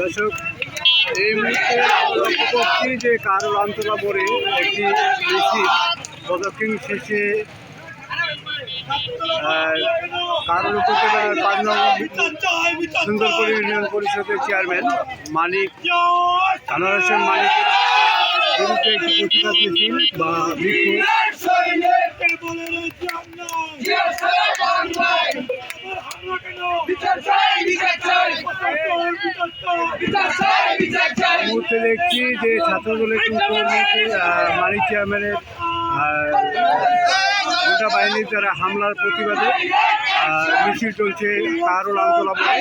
দর্শক, এই মুহূর্তে লক্ষ্য করছি যে কারোর আন্তলা মোড়ে একটি মিছিল প্রদক্ষিণ শেষে কারোর উপজেলার সুন্দরপুর ইউনিয়ন পরিষদের চেয়ারম্যান হোসেন মানিকের বিরুদ্ধে বা বিক্ষোভ। মুহূর্তে দেখছি যে ছাত্রদলের কর্মীকে মানিক চেয়ারম্যানের গোটা বাহিনীর দ্বারা হামলার প্রতিবাদে মিছিল চলছে আন্তলা মোড়ে।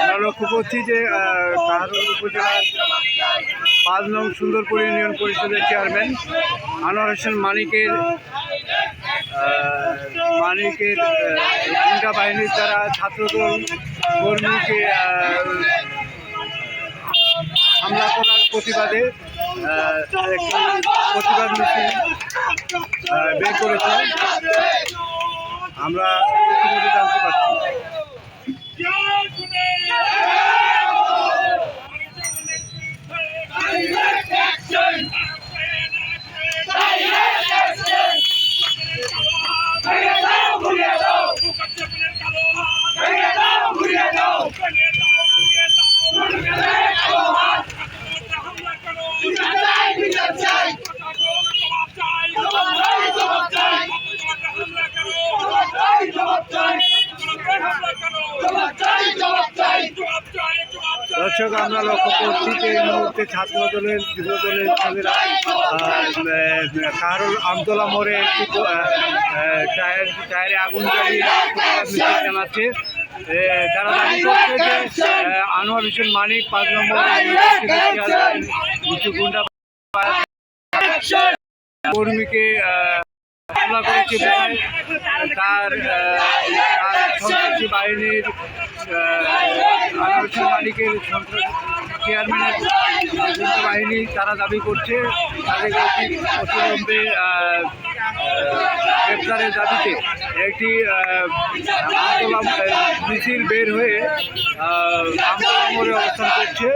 আমরা লক্ষ্য করছি যে কাহারোল উপজেলার পাঁচ নং সুন্দরপুর ইউনিয়ন পরিষদের চেয়ারম্যান আনোয়ার হোসেন মানিকের মানিকের ভূমিকা বাহিনীর দ্বারা ছাত্রদল কর্মীকে হামলা করার প্রতিবাদে প্রতিবাদ মিছিল বের করেছে। আমরা জানতে পারছি। দর্শক, আমরা লক্ষ্য করছি যে এই মুহূর্তে ছাত্র দলের যুব দলের ছেলেরা কারোর আমতলা মোড়ে একটি টায়ার, টায়ারে আগুন জ্বালিয়ে জানাচ্ছে তারা দাবি করছে যে আনোয়ার হোসেন মানিক পাঁচ নম্বর কিছু গুন্ডা কর্মীকে করেছে তার বাহিনীর মালিকের চেয়ারম্যানের বাহিনী তারা দাবি করছে তাদের অতি আহ, গ্রেপ্তারের দাবিতে একটি আন্দোলন মিছিল বের হয়ে আমতলা অবস্থান করছে।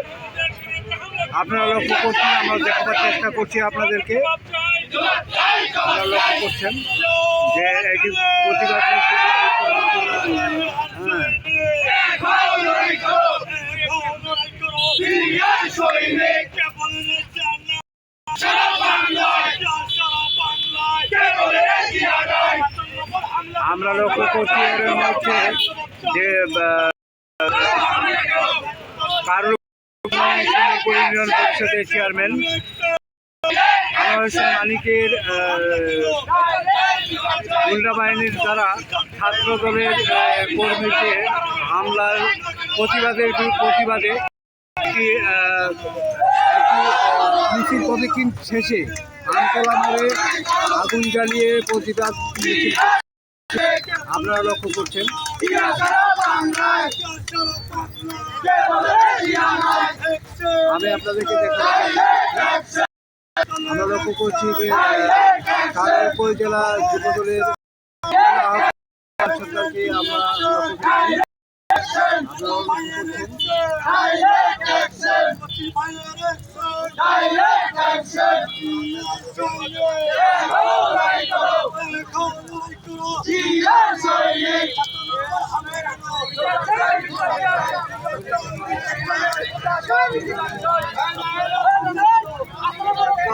আপনারা লক্ষ্য করছেন আমরা দেখাবার চেষ্টা করছি আপনাদেরকে। আপনারা লক্ষ্য করছেন যে একটি প্রতিবাদ মিছিল হ্যাঁ আমরা লক্ষ্য করছি এর হচ্ছে যে আহ, কারোর সুন্দরপুর ইউনিয়ন পরিষদের চেয়ারম্যান হোসেন মালিকের গুন্ডা বাহিনীর দ্বারা ছাত্র দলের কর্মীকে হামলার প্রতিবাদের প্রতিবাদে একটি মিছিল প্রদক্ষিণ শেষে আমতলা মোড়ে আগুন জ্বালিয়ে প্রতিবাদ আপনারা লক্ষ্য করছেন। আমি আপনাদেরকে আমরা লক্ষ্য করছি যে কারার উপজেলা যুব দলের সরকারকে আমরা লক্ষ্য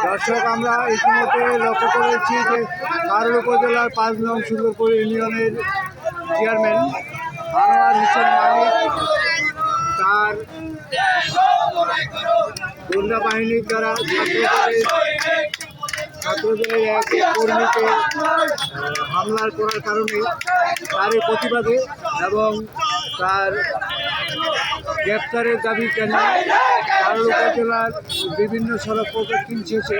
দর্শক আমরা ইতিমধ্যে লক্ষ্য করেছি যে কারোর উপজেলার পাঁচ নং সুন্দরপুর ইউনিয়নের চেয়ারম্যান আনোয়ার হোসেন মালিক তার গুন্ডা বাহিনীর দ্বারা ছাত্রদলের এক কর্মীকে আহ, হামলা করার কারণে তার প্রতিবাদে এবং তার গ্রেপ্তারের দাবি জানিয়ে কারোর উপজেলার বিভিন্ন সড়ক প্রদক্ষিণ শেষে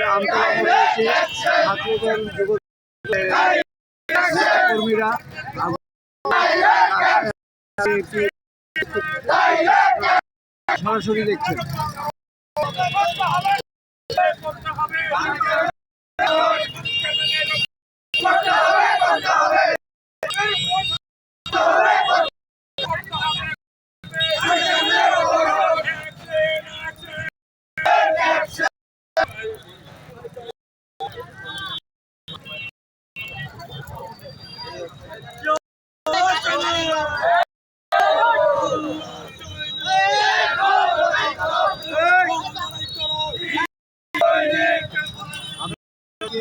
এসে ছাত্রদল যুব কর্মীরা সরাসরি দেখছেন।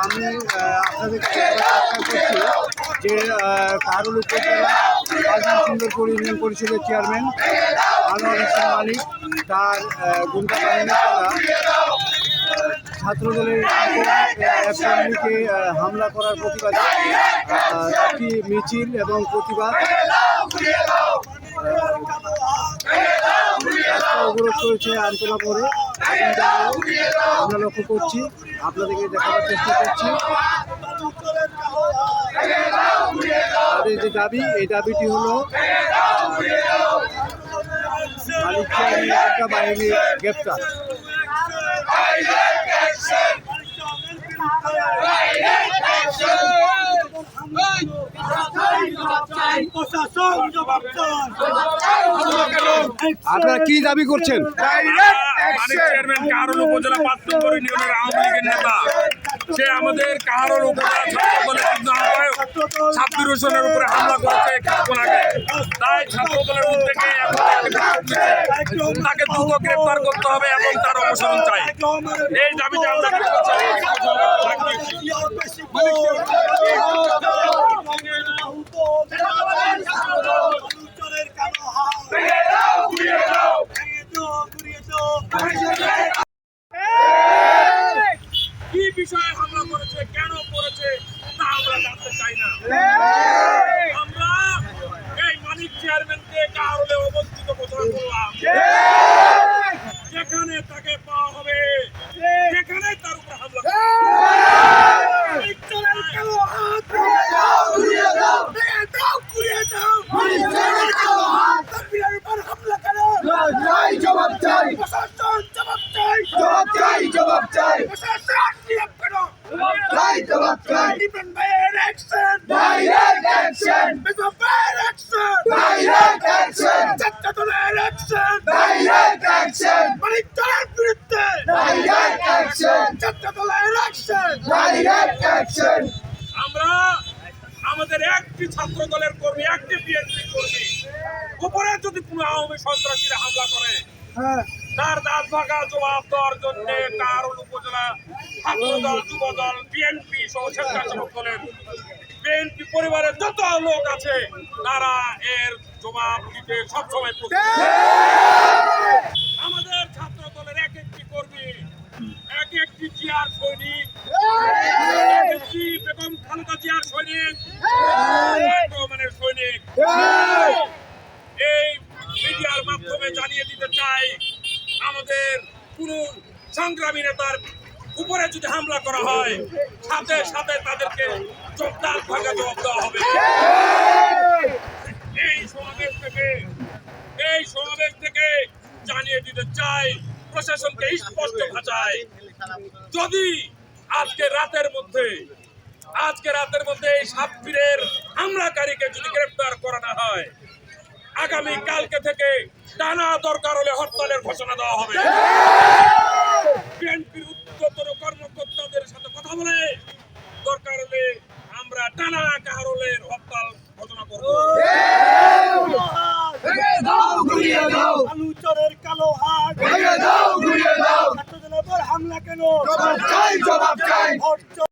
আমি বলার যে কারুল উপজেলা বাজার সুন্দরপুর ইউনিয়ন পরিষদের চেয়ারম্যান, আনোয়ার হোসেন মালিক, তার গুন্ডা বাহিনীর দ্বারা ছাত্রদলের অ্যাসেম্বলিকে হামলা করার প্রতিবাদে একটি মিছিল এবং প্রতিবাদ অবরোধ করেছে আন্তলা পরে আমরা লক্ষ্য করছি, আপনাদেরকে দেখাবার চেষ্টা করছি। তাদের যে দাবি, এই দাবিটি হলো গ্রেপ্তার। আপনারা কি দাবি করছেন? চেয়ারম্যান কাহারোল উপজেলা আওয়ামী লীগের নেতা। সে আমাদের কাহারোল উপজেলা ছাত্র হোসেনের উপরে হামলা আগে। তাই ছাত্র দলের উদ্যোগে। তাকে দ্রুত গ্রেফতার করতে হবে এবং তার অপসারণ চাই। এই দাবিতে আমরা বিক্ষোভ চালিয়েছি। কি বিষয়ে হামলা করেছে কেন করেছে তা আমরা জানতে চাই না আমরা এই মানিক চেয়ারম্যানকে কারণে অবস্থিত ঘোষণা করলাম যেখানে তাকে পাওয়া হবে সেখানে তার উপর হামলা করব। মানিক চেয়ারম্যান চাই জবাব চাই। জবাব চাই জবাব চাই। চাই জবাব চাই। Direct action direct action direct action direct action direct action আমরা আমাদের একটি ছাত্র দলের কর্মী একটি বিএনপি কর্মী উপরে যদি কোনো আওয়ামী সন্ত্রাসীরা হামলা করে তার দাঁত ভাগা জবাব দেওয়ার জন্য উপজেলা ছাত্র দল যুব দল বিএনপি সহ বিএনপি পরিবারের যত লোক আছে, তারা এর জবাব দিতে সবসময় আমাদের ছাত্র দলের এক একটি কর্মী, এক একটি জিয়ার সৈনিক বেগম খালেদা জিয়ার সৈনিক তারেক রহমানের সৈনিক এই মিডিয়ার মাধ্যমে জানিয়ে দিতে চাই আমাদের কোন সংগ্রামী নেতার উপরে যদি হামলা করা হয়, সাথে সাথে তাদেরকে জবাব ভাগা জবাব দেওয়া হবে। এই সমাবেশ থেকে, এই সমাবেশ থেকে জানিয়ে দিতে চাই, প্রশাসনকে স্পষ্ট ভাষায়, যদি আজকে রাতের মধ্যে, আজকে রাতের মধ্যে এই সাতক্ষীরের হামলাকারীকে যদি গ্রেফতার করা না হয় আগামী কালকে থেকে টানা দরকার হলে হরতালের ঘোষণা দেওয়া হবে।